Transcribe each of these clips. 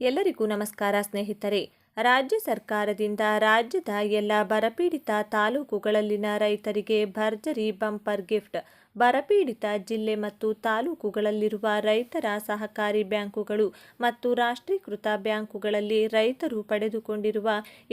ಎಲ್ಲರಿಗೂ ನಮಸ್ಕಾರ ಸ್ನೇಹಿತರೆ. ರಾಜ್ಯ ಸರ್ಕಾರದಿಂದ ರಾಜ್ಯದ ಎಲ್ಲ ಬರಪೀಡಿತ ತಾಲೂಕುಗಳಲ್ಲಿನ ರೈತರಿಗೆ ಭರ್ಜರಿ ಬಂಪರ್ ಗಿಫ್ಟ್ ಬರಪೀಡಿತ ಜಿಲ್ಲೆ ಮತ್ತು ತಾಲೂಕುಗಳಲ್ಲಿರುವ ರೈತರ ಸಹಕಾರಿ ಬ್ಯಾಂಕುಗಳು ಮತ್ತು ರಾಷ್ಟ್ರೀಕೃತ ಬ್ಯಾಂಕುಗಳಲ್ಲಿ ರೈತರು ಪಡೆದುಕೊಂಡಿರುವ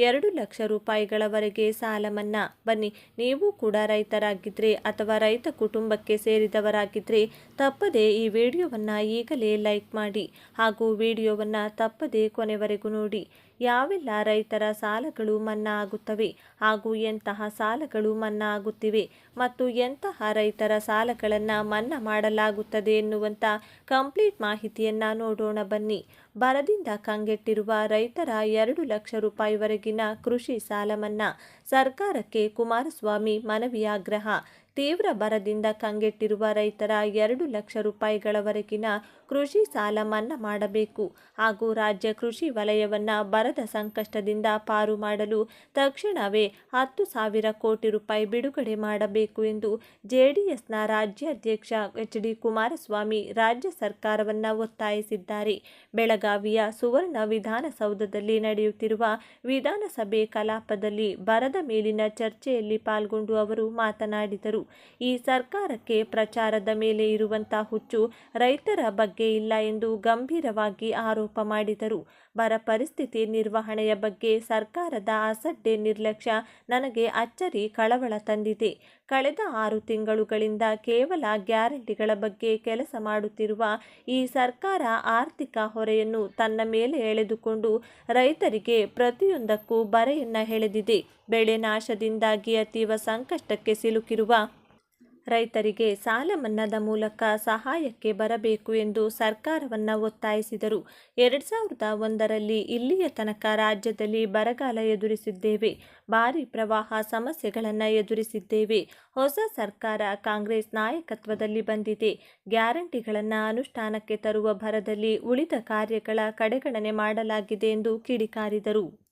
ಎರಡು ಲಕ್ಷ ರೂಪಾಯಿಗಳವರೆಗೆ ಸಾಲ ಮನ್ನಾ. ಬನ್ನಿ, ನೀವು ಕೂಡ ರೈತರಾಗಿದ್ದರೆ ಅಥವಾ ರೈತ ಕುಟುಂಬಕ್ಕೆ ಸೇರಿದವರಾಗಿದ್ದರೆ ತಪ್ಪದೇ ಈ ವಿಡಿಯೋವನ್ನು ಈಗಲೇ ಲೈಕ್ ಮಾಡಿ ಹಾಗೂ ವಿಡಿಯೋವನ್ನು ತಪ್ಪದೇ ಕೊನೆವರೆಗೂ ನೋಡಿ. ಯಾವೆಲ್ಲ ರೈತರ ಸಾಲಗಳು ಮನ್ನಾ ಆಗುತ್ತವೆ ಹಾಗೂ ಎಂತಹ ಸಾಲಗಳು ಮನ್ನಾ ಆಗುತ್ತಿವೆ ಮತ್ತು ಎಂತಹ ರೈತರ ಸಾಲಗಳನ್ನು ಮನ್ನಾ ಮಾಡಲಾಗುತ್ತದೆ ಎನ್ನುವಂಥ ಕಂಪ್ಲೀಟ್ ಮಾಹಿತಿಯನ್ನು ನೋಡೋಣ ಬನ್ನಿ. ಬರದಿಂದ ಕಂಗೆಟ್ಟಿರುವ ರೈತರ ಎರಡು ಲಕ್ಷ ರೂಪಾಯಿವರೆಗಿನ ಕೃಷಿ ಸಾಲ ಮನ್ನಾ ಸರ್ಕಾರಕ್ಕೆ ಕುಮಾರಸ್ವಾಮಿ ಮನವಿ ಆಗ್ರಹ. ತೀವ್ರ ಬರದಿಂದ ಕಂಗೆಟ್ಟಿರುವ ರೈತರ ಎರಡು ಲಕ್ಷ ರೂಪಾಯಿಗಳವರೆಗಿನ ಕೃಷಿ ಸಾಲ ಮನ್ನಾ ಮಾಡಬೇಕು ಹಾಗೂ ರಾಜ್ಯ ಕೃಷಿ ವಲಯವನ್ನು ಬರದ ಸಂಕಷ್ಟದಿಂದ ಪಾರು ಮಾಡಲು ತಕ್ಷಣವೇ ಹತ್ತು ಸಾವಿರ ಕೋಟಿ ರೂಪಾಯಿ ಬಿಡುಗಡೆ ಮಾಡಬೇಕು ಎಂದು ಜೆಡಿಎಸ್ನ ರಾಜ್ಯಾಧ್ಯಕ್ಷ ಎಚ್ ಡಿ ಕುಮಾರಸ್ವಾಮಿ ರಾಜ್ಯ ಸರ್ಕಾರವನ್ನು ಒತ್ತಾಯಿಸಿದ್ದಾರೆ. ಬೆಳಗಾವಿಯ ಸುವರ್ಣ ವಿಧಾನಸೌಧದಲ್ಲಿ ನಡೆಯುತ್ತಿರುವ ವಿಧಾನಸಭೆ ಕಲಾಪದಲ್ಲಿ ಬರದ ಮೇಲಿನ ಚರ್ಚೆಯಲ್ಲಿ ಪಾಲ್ಗೊಂಡು ಅವರು ಮಾತನಾಡಿದರು. ಈ ಸರ್ಕಾರಕ್ಕೆ ಪ್ರಚಾರದ ಮೇಲೆ ಇರುವಂಥ ಹುಚ್ಚು ರೈತರ ಬಗ್ಗೆ ಇಲ್ಲ ಎಂದು ಗಂಭೀರವಾಗಿ ಆರೋಪ ಮಾಡಿದರು. ಬರ ಪರಿಸ್ಥಿತಿ ನಿರ್ವಹಣೆಯ ಬಗ್ಗೆ ಸರ್ಕಾರದ ಅಸಡ್ಡೆ ನಿರ್ಲಕ್ಷ್ಯ ನನಗೆ ಅಚ್ಚರಿ ಕಳವಳ ತಂದಿದೆ. ಕಳೆದ ಆರು ತಿಂಗಳುಗಳಿಂದ ಕೇವಲ ಗ್ಯಾರಂಟಿಗಳ ಬಗ್ಗೆ ಕೆಲಸ ಮಾಡುತ್ತಿರುವ ಈ ಸರ್ಕಾರ ಆರ್ಥಿಕ ಹೊರೆಯನ್ನು ತನ್ನ ಮೇಲೆ ಎಳೆದುಕೊಂಡು ರೈತರಿಗೆ ಪ್ರತಿಯೊಂದಕ್ಕೂ ಬರೆಯನ್ನ ಎಳೆದಿದೆ. ಬೆಳೆ ನಾಶದಿಂದಾಗಿ ಅತೀವ ಸಂಕಷ್ಟಕ್ಕೆ ಸಿಲುಕಿರುವ ರೈತರಿಗೆ ಸಾಲ ಮನ್ನಾದ ಮೂಲಕ ಸಹಾಯಕ್ಕೆ ಬರಬೇಕು ಎಂದು ಸರ್ಕಾರವನ್ನು ಒತ್ತಾಯಿಸಿದರು. ಎರಡು ಸಾವಿರದ ಒಂದರಲ್ಲಿ ಇಲ್ಲಿಯ ತನಕ ರಾಜ್ಯದಲ್ಲಿ ಬರಗಾಲ ಎದುರಿಸಿದ್ದೇವೆ. ಭಾರಿ ಪ್ರವಾಹ ಸಮಸ್ಯೆಗಳನ್ನು ಎದುರಿಸಿದ್ದೇವೆ. ಹೊಸ ಸರ್ಕಾರ ಕಾಂಗ್ರೆಸ್ ನಾಯಕತ್ವದಲ್ಲಿ ಬಂದಿದೆ. ಗ್ಯಾರಂಟಿಗಳನ್ನು ಅನುಷ್ಠಾನಕ್ಕೆ ತರುವ ಭರದಲ್ಲಿ ಉಳಿದ ಕಾರ್ಯಗಳ ಕಡೆಗಣನೆ ಮಾಡಲಾಗಿದೆ ಎಂದು ಕಿಡಿಕಾರಿದರು.